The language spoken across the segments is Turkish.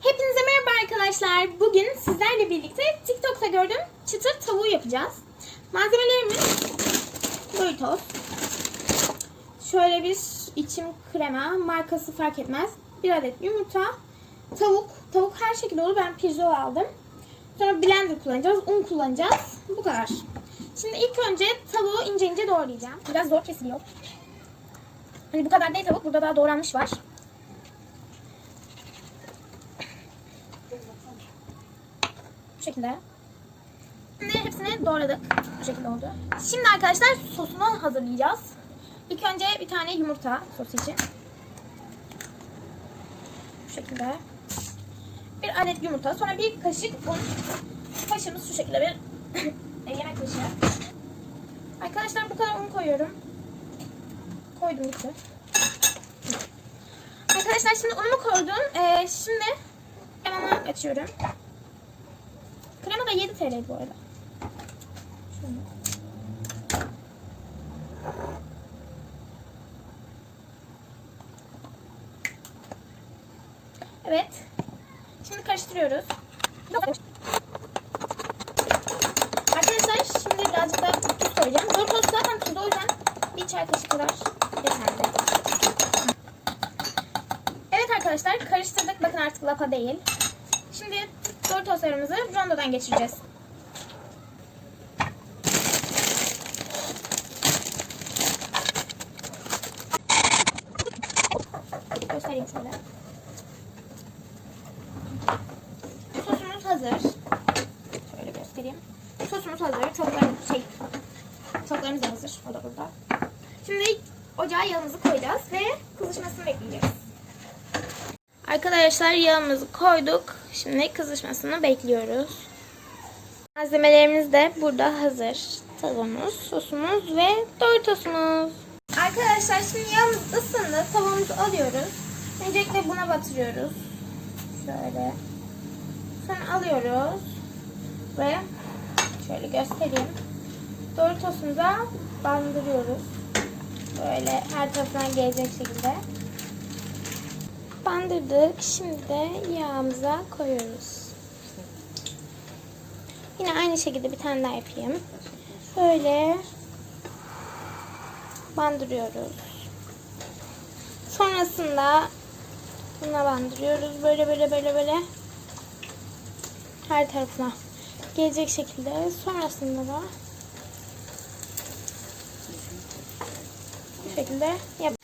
Hepinize merhaba arkadaşlar. Bugün sizlerle birlikte TikTok'ta gördüğüm çıtır tavuğu yapacağız. Malzemelerimiz Doritos. Şöyle bir içim krema, markası fark etmez. Bir adet yumurta, tavuk. Tavuk her şekilde olur. Ben pirzola aldım. Sonra blender kullanacağız, un kullanacağız. Bu kadar. Şimdi ilk önce tavuğu ince ince doğrayacağım. Biraz zor kesiliyor. Hani bu kadar değil tavuk. Burada daha doğranmış var. Bu şekilde. Şimdi hepsini doğradık. Bu şekilde oldu. Şimdi arkadaşlar sosunu hazırlayacağız. İlk önce bir tane yumurta sos için. Bu şekilde. Bir adet yumurta. Sonra bir kaşık un. Kaşığımız şu şekilde bir yemek kaşığı. Arkadaşlar bu kadar un koyuyorum. Koydum bitti. Arkadaşlar şimdi unumu koydum. Ee, şimdi kremamı açıyorum. Krema da 7 TL bu arada. Evet. Şimdi karıştırıyoruz. Arkadaşlar şimdi birazcık da tuz koyacağım. Doritos zaten tuzlu o yüzden bir çay kaşığı kadar yeterli. Evet arkadaşlar karıştırdık. Bakın artık lapa değil. Şimdi Doritoslarımızı rondodan geçireceğiz. Göstereyim şöyle. Sosumuz hazır. Şöyle göstereyim. Sosumuz hazır. Çoklarımız şey, çoklarımız da hazır. O da burada. Şimdi ocağa yağımızı koyacağız ve kızışmasını bekleyeceğiz. Arkadaşlar yağımızı koyduk. Şimdi kızışmasını bekliyoruz. Malzemelerimiz de burada hazır. Tavuğumuz, sosumuz ve doritosumuz. Arkadaşlar şimdi yağımız ısındı. Tavuğumuzu alıyoruz. Öncelikle buna batırıyoruz. Şöyle. Sonra alıyoruz. Ve şöyle göstereyim. Doritosumuza bandırıyoruz. Böyle her tarafına gelecek şekilde. Bandırdık. Şimdi de yağımıza koyuyoruz. Yine aynı şekilde bir tane daha yapayım. Böyle bandırıyoruz. Sonrasında buna bandırıyoruz. Böyle böyle böyle böyle her tarafına gelecek şekilde. Sonrasında da bu şekilde yap.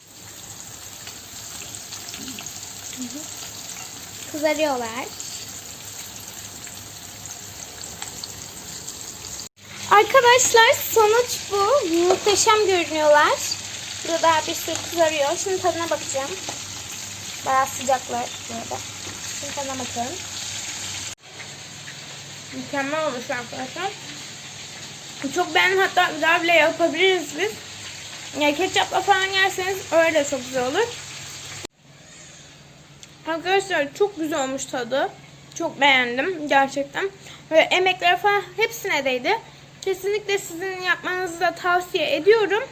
Kızarıyorlar. Arkadaşlar sonuç bu. Muhteşem görünüyorlar. Burada bir sürü kızarıyor. Şimdi tadına bakacağım. Bayağı sıcaklar burada. Şimdi tadına bakalım. Mükemmel olmuş arkadaşlar. Çok beğendim. Hatta güzel bile yapabiliriz biz. Ya ketçapla falan yerseniz öyle çok güzel olur. Arkadaşlar çok güzel olmuş tadı. Çok beğendim gerçekten. Ve emekler falan hepsine değdi. Kesinlikle sizin yapmanızı da tavsiye ediyorum.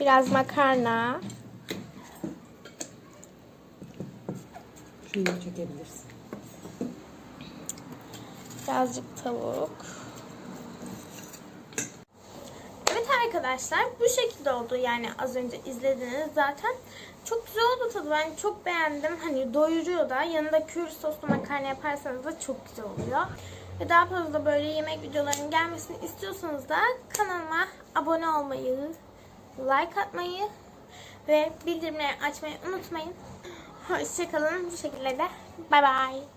Biraz makarna. Şunu çekebilirsin. Birazcık tavuk. Evet arkadaşlar bu şekilde oldu yani az önce izlediniz zaten. Çok güzel oldu tadı ben çok beğendim. Hani doyuruyor da yanında kür soslu makarna yaparsanız da çok güzel oluyor. Ve daha fazla böyle yemek videolarının gelmesini istiyorsanız da kanalıma abone olmayı, like atmayı ve bildirimleri açmayı unutmayın. Hoşçakalın bu şekilde de. Bay bay.